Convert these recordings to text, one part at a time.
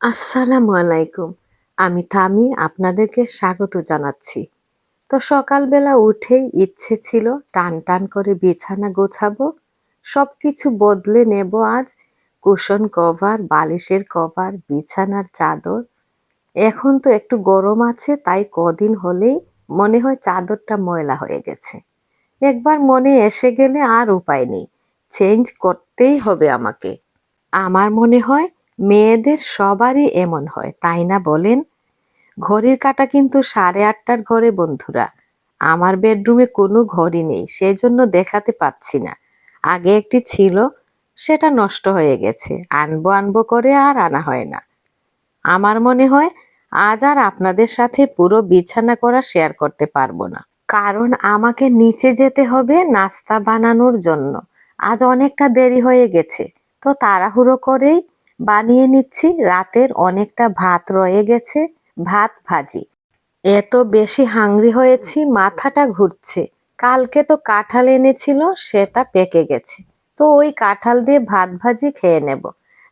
আসসালামু আলাইকুম। আমি থামি আপনাদেরকে স্বাগত জানাচ্ছি। তো সকালবেলা উঠেই ইচ্ছে ছিল টান টান করে বিছানা গোছাবো সব কিছু বদলে নেব আজ। কুশন কভার, বালিশের কভার, বিছানার চাদর। এখন তো একটু গরম আছে, তাই কদিন হলেই মনে হয় চাদরটা ময়লা হয়ে গেছে। একবার মনে এসে গেলে আর উপায় নেই। চেঞ্জ করতেই হবে আমাকে। আমার মনে হয় মেয়েদের সবারই এমন হয়, তাই না বলেন? ঘড়ির কাঁটা কিন্তু সাড়ে আটটার ঘরে, বন্ধুরা। আমার বেডরুমে কোনো ঘড়ি নেই, সেজন্য দেখাতে পাচ্ছি না। আগে একটি ছিল, সেটা নষ্ট হয়ে গেছে। আনব আনব করে আর আনা হয় না। আমার মনে হয়, আজ আর আপনাদের সাথে পুরো বিছানা করা শেয়ার করতে পারব না। কারণ আমাকে নিচে যেতে হবে নাস্তা বানানোর জন্য। আজ অনেকটা দেরি হয়ে গেছে, তো তাড়াহুড়ো করেই বানিয়ে নিচ্ছি। রাতের অনেকটা ভাত রয়ে গেছে, ভাত ভাজি। এত বেশি হাংরি হয়েছি, মাথাটা ঘুরছে। কালকে তো কাঁঠাল এনেছিল, সেটা পেকে গেছে। তো ওই কাঁঠাল দিয়ে ভাত ভাজি খেয়ে নেব।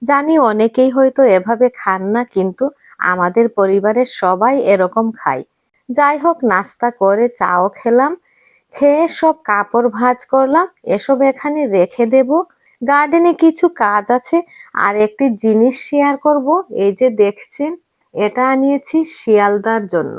জানি অনেকেই হয়তো এভাবে খান না, কিন্তু আমাদের পরিবারের সবাই এরকম খায়। যাই হোক, নাস্তা করে চাও খেলাম, খেয়ে সব কাপড় ভাজ করলাম, এসব এখানে রেখে দেব। গার্ডেনে কিছু কাজ আছে, আর একটি জিনিস শেয়ার করব। এই যে দেখছেন, এটা আনিয়েছি শিয়ালদার জন্য।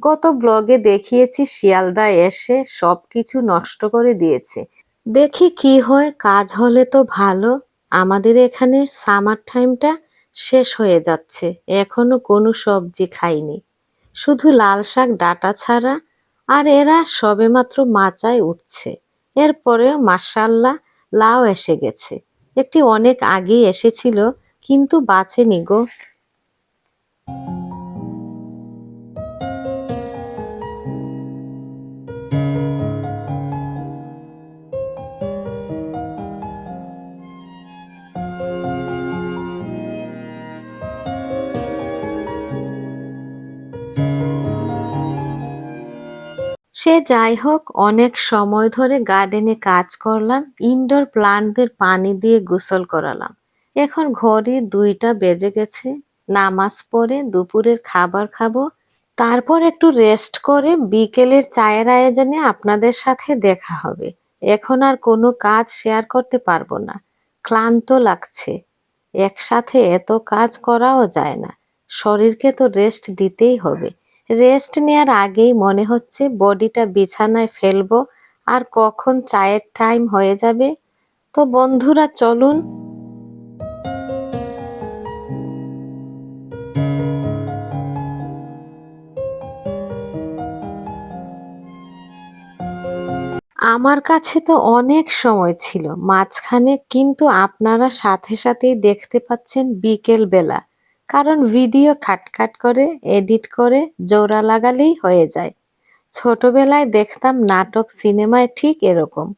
গত ব্লগে দেখিয়েছি, শিয়ালদা এসে সব কিছু নষ্ট করে দিয়েছে। দেখি কি হয়, কাজ হলে তো ভালো। আমাদের এখানে সামার টাইমটা শেষ হয়ে যাচ্ছে। এখনও কোনো সবজি খাইনি। শুধু লাল শাক, ডাটা ছাড়া, আর এরা সবেমাত্র মাচায় উঠছে। এরপরেও মাসাল্লাহ লাউ এসে গেছে। একটি অনেক আগেই এসেছিল কিন্তু বাঁচেনি গো। সে যাই হোক অনেক সময় ধরে গার্ডেনে কাজ করলাম ইনডোর প্লান্টদের পানি দিয়ে গোসল করালাম। এখন ঘরে দুইটা বেজে গেছে, নামাজ পড়ে দুপুরের খাবার খাব, তারপর একটু রেস্ট করে বিকেলের চায়ের আয়োজনে আপনাদের সাথে দেখা হবে। এখন আর কোনো কাজ শেয়ার করতে পারব না। ক্লান্ত লাগছে। একসাথে এত কাজ করাও যায় না। শরীরকে তো রেস্ট দিতেই হবে। রেস্ট নেওয়ার আগেই মনে হচ্ছে বডিটা বিছানায় ফেলব, আর কখন চায়ের টাইম হয়ে যাবে। তো বন্ধুরা, চলুন। আমার কাছে তো অনেক সময় ছিল, মাঝখানে কিন্তু আপনারা সাথে সাথেই দেখতে পাচ্ছেন বিকেল বেলা কারণ ভিডিও খাটখাট করে, এডিট করে, জোড়া লাগালেই হয়ে যায়। ছোটবেলায় দেখতাম নাটক সিনেমায় ঠিক এরকম।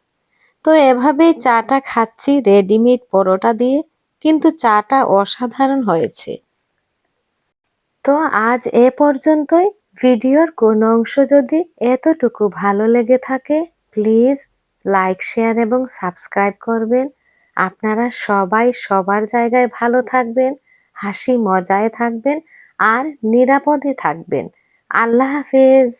তো এভাবেই চাটা খাচ্ছি রেডিমেড পরোটা দিয়ে, কিন্তু চাটা অসাধারণ হয়েছে। তো আজ এ পর্যন্তই। ভিডিওর কোন অংশ যদি এতটুকু ভালো লেগে থাকে, প্লিজ লাইক, শেয়ার এবং সাবস্ক্রাইব করবেন। আপনারা সবাই সবার জায়গায় ভালো থাকবেন। হাসি মজায় থাকবেন আর নিরাপদে থাকবেন। আল্লাহ হাফেজ।